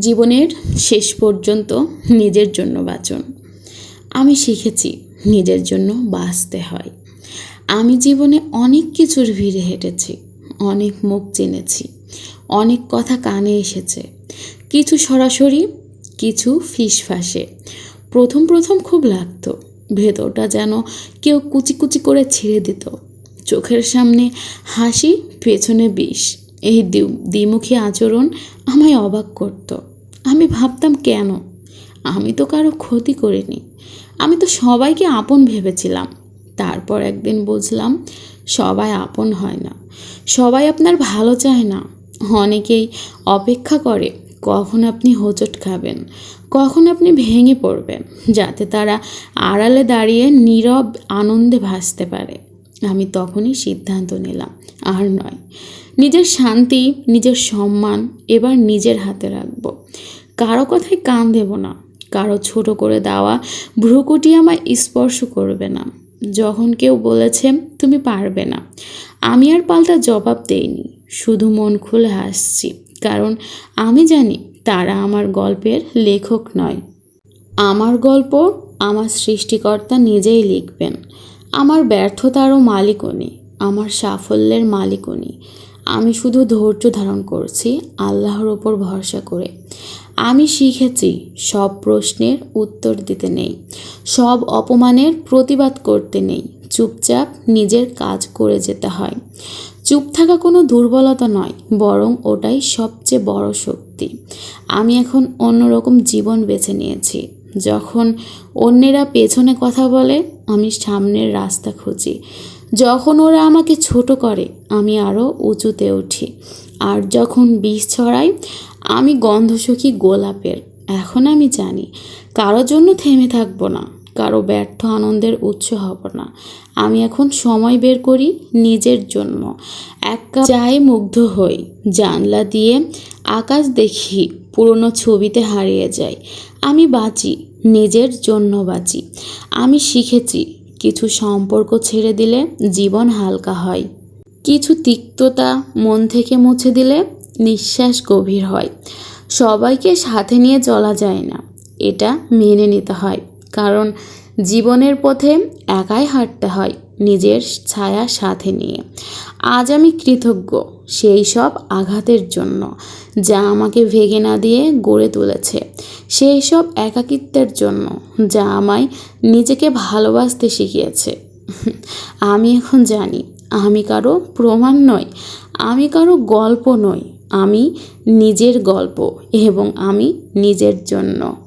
জীবনের শেষ পর্যন্ত নিজের জন্য বাঁচুন। আমি শিখেছি নিজের জন্য বাঁচতে হয়। আমি জীবনে অনেক কিছুর ভিড়ে হেঁটেছি, অনেক মুখ চিনেছি, অনেক কথা কানে এসেছে। কিছু সরাসরি, কিছু ফিসফাসে। প্রথম প্রথম খুব লাগতো, ভেতরটা যেন কেউ কুচি কুচি করে ছিঁড়ে দিত। চোখের সামনে হাসি, পেছনে বিষ। এই দ্বি- দ্বিমুখী আচরণ আমায় অবাক করত। আমি ভাবতাম, কেন? আমি তো কারও ক্ষতি করিনি। আমি তো সবাইকে আপন ভেবেছিলাম। তারপর একদিন বুঝলাম, সবাই আপন হয় না। সবাই আপনার ভালো চায় না। অনেকেই অপেক্ষা করে, কখন আপনি হোঁচট খাবেন? কখন আপনি ভেঙে পড়বেন? যাতে তারা আড়ালে দাঁড়িয়ে নীরব আনন্দে ভাসতে পারে। আমি তখনই সিদ্ধান্ত নিলাম, আর নয়। নিজের শান্তি, নিজের সম্মান এবার নিজের হাতে রাখব। কারও কথায় কান দেব না, কারও ছোট করে দেওয়া ভ্রুকুটি আমায় স্পর্শ করবে না। যখন কেউ বলেছে, তুমি পারবে না। আমি আর পাল্টা জবাব দেইনি, শুধু মন খুলে হাসছি, কারণ আমি জানি তারা আমার গল্পের লেখক নয়। আমার গল্প আমার সৃষ্টিকর্তা নিজেই লিখবেন। আমার ব্যর্থতারও মালিক উনি, আমার সাফল্যের মালিক উনি। আমি শুধু ধৈর্য ধারণ করছি, আল্লাহর ওপর ভরসা করে। আমি শিখেছি, সব প্রশ্নের উত্তর দিতে নেই, সব অপমানের প্রতিবাদ করতে নেই, চুপচাপ নিজের কাজ করে যেতে হয়। চুপ থাকা কোনো দুর্বলতা নয়, বরং ওটাই সবচেয়ে বড় শক্তি। আমি এখন অন্যরকম জীবন বেছে নিয়েছি। যখন অন্যেরা পেছনে কথা বলে, আমি সামনের রাস্তা খুঁজি। যখন ওরা আমাকে ছোট করে, আমি আরও উঁচুতে উঠি। আর যখন বিষ ছড়াই, আমি গন্ধসখী গোলাপের। এখন আমি জানি কারোর জন্য থেমে থাকব না। কারও ব্যর্থ আনন্দের উৎস হব না। আমি এখন সময় বের করি নিজের জন্য। এক কাপ চায়ে মুগ্ধ হই। জানলা দিয়ে আকাশ দেখি পুরনো ছবিতে হারিয়ে যাই আমি বাঁচি, নিজের জন্য বাঁচি। আমি শিখেছি কিছু সম্পর্ক ছেড়ে দিলে জীবন হালকা হয়। কিছু তিক্ততা মন থেকে মুছে দিলে নিঃশ্বাস গভীর হয়। সবাইকে সাথে নিয়ে চলা যায় না। এটা মেনে নিতে হয়। কারণ জীবনের পথে একাই হাঁটতে হয় নিজের ছায়া সাথে নিয়ে। আজ আমি কৃতজ্ঞ সেই সব আঘাতের জন্য যা আমাকে ভেঙে না দিয়ে গড়ে তুলেছে। সেই সব একাকিত্বের জন্য যা আমায় নিজেকে ভালোবাসতে শিখিয়েছে। আমি এখন জানি, আমি কারও প্রমাণ নই, আমি কারও গল্প নই, আমি নিজের গল্প এবং আমি নিজের জন্য।